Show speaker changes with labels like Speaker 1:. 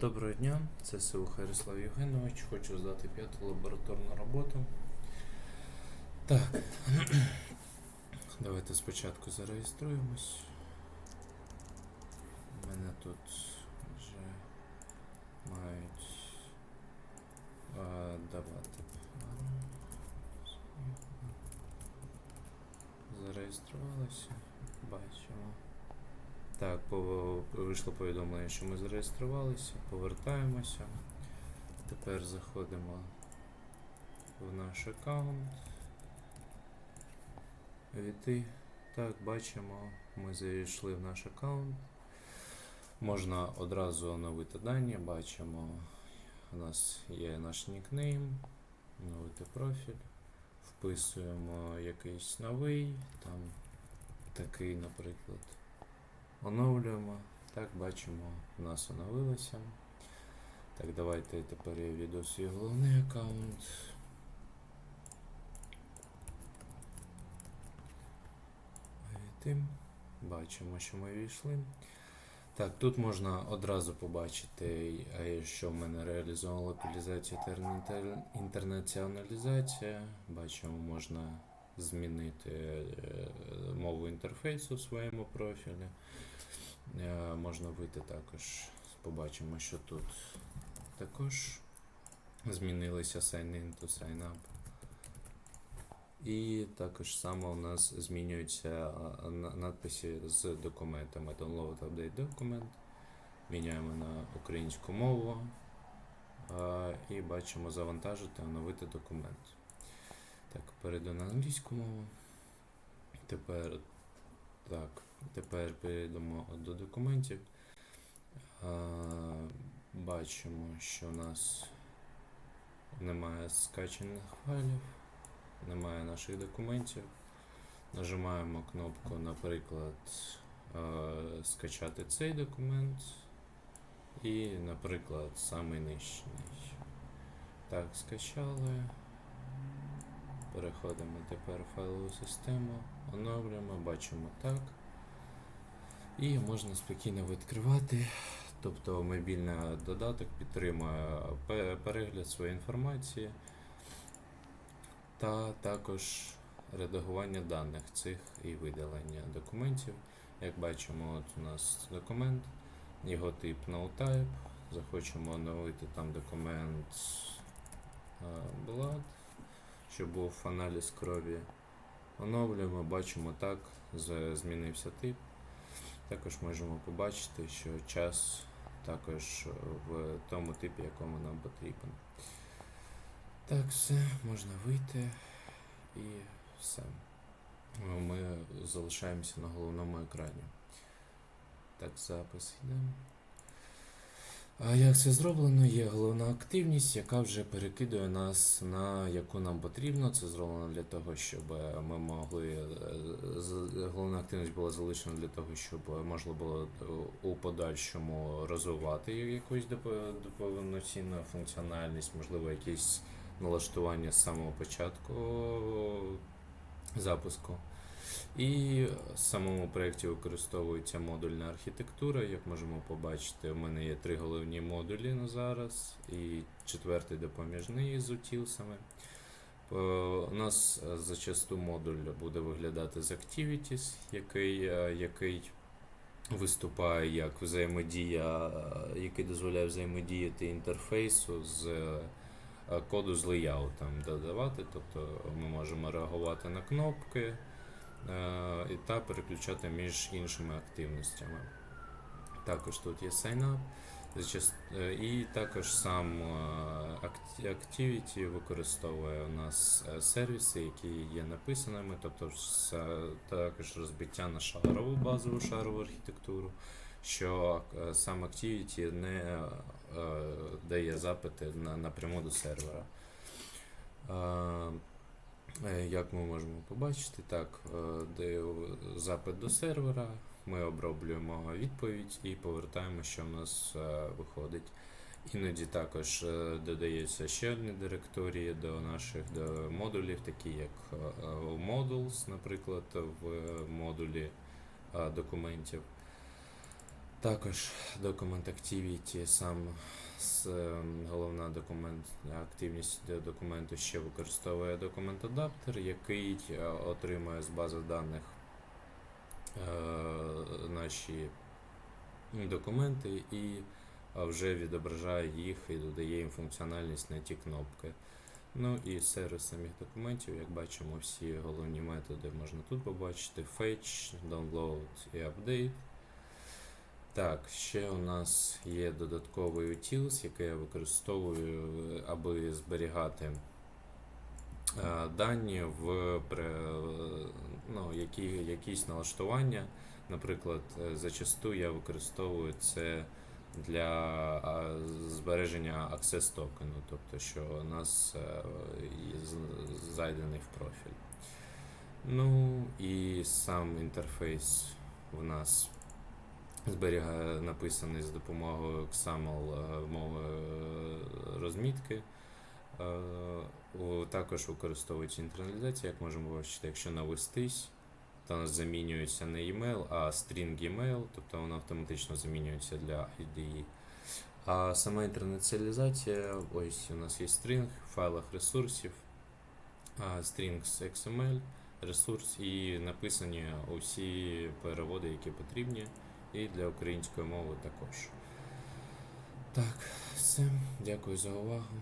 Speaker 1: Доброго дня, це Сивуха Ярослав Євгенович. Хочу здати п'яту лабораторну роботу. Так. Давайте спочатку зареєструємось. У мене тут вже мають е, давати. Зареєструвалися. Бачимо. Так, вийшло повідомлення, що ми зареєструвалися, повертаємося. Тепер заходимо в наш аккаунт. Війти. Так, бачимо, ми зайшли в наш аккаунт. Можна одразу оновити дані, бачимо, у нас є наш нікнейм, оновити профіль, вписуємо якийсь новий, там такий, наприклад. Оновлюємо. Так, бачимо, у нас оновилося. Так, давайте тепер я веду свій головний аккаунт. Бачимо, що ми війшли. Так, тут можна одразу побачити, е, що в мене реалізована локалізація та інтернаціоналізація. Бачимо, можна змінити е, мову інтерфейсу в своєму профілі. Е, Можна вийти також. Побачимо, що тут також змінилися sign in to sign up. І також само у нас змінюються надписи з документами. Download update документ. Міняємо на українську мову. І бачимо завантажити, оновити документ. Так, перейду на англійську мову. Тепер так, тепер перейдемо до документів. Бачимо, що у нас немає скачаних файлів, немає наших документів. Нажимаємо кнопку, наприклад, скачати цей документ. І, наприклад, самий нижній. Так, скачали. Переходимо тепер в файлову систему, оновлюємо, бачимо так. І можна спокійно відкривати. Тобто мобільний додаток підтримує перегляд своєї інформації та також редагування даних цих і видалення документів. Як бачимо, от у нас документ, його тип NoType. Захочемо оновити там документ е, Blood щоб був аналіз крові. Оновлюємо, бачимо так, змінився тип. Також можемо побачити, що час також в тому типі, якому нам потрібен. Так, все, можна вийти і все. Ми залишаємося на головному екрані. Так, запис йде. А як це зроблено? Є головна активність, яка вже перекидує нас на яку нам потрібно. Це зроблено для того, щоб ми могли. е, Головна активність була залишена для того, щоб можна було е, у подальшому розвивати якусь доп- повноцінну функціональність, можливо, якісь налаштування з самого початку запуску. І в самому проєкті використовується модульна архітектура. Як можемо побачити, у мене є три головні модулі на зараз, і четвертий допоміжний з утілсами. Е, У нас е, зачасту модуль буде виглядати з Activities, який, е, який виступає як взаємодія, який дозволяє взаємодіяти інтерфейсу з коду з леяутом додавати. Тобто ми можемо реагувати на кнопки та переключати між іншими активностями. Також тут є sign-up. Е, І також сам е, Activity використовує у нас е, сервіси, які є написаними, тобто також розбиття на шарову базову шарову архітектуру, що е, сам Activity не е, дає запити напряму до сервера. Е, Як ми можемо побачити, так, е, де запит до сервера, ми оброблюємо відповідь і повертаємо, що в нас е, виходить. Іноді також додається ще одні директорії до наших до модулів, такі як Modules, наприклад, в модулі документів. Також документ Activity, сам с, е, головна документ, активність документу ще використовує документ адаптер, який е, отримує з бази даних е, наші документи і е, вже відображає їх і додає їм функціональність на ті кнопки. Ну і сервіс самих документів, як бачимо, всі головні методи можна тут побачити: Fetch, Download і Update. Так, ще у нас є додатковий utils, який я використовую, аби зберігати е, дані в ну, які, якісь налаштування. Наприклад, е, зачасту я використовую це для збереження access токену, тобто що у нас е, зайдений в профіль. Ну і сам інтерфейс в нас зберігає написаний з допомогою XAML е, мови е, розмітки. Е, Також використовується інтерналізація, як можемо бачити, якщо навестись, то нас замінюється не email, а string email, тобто воно автоматично замінюється для IDE. А сама інтернаціалізація, ось у нас є string в файлах ресурсів, strings XML, ресурс і написані усі переводи, які потрібні, і для української мови також. Так, все. Дякую за увагу.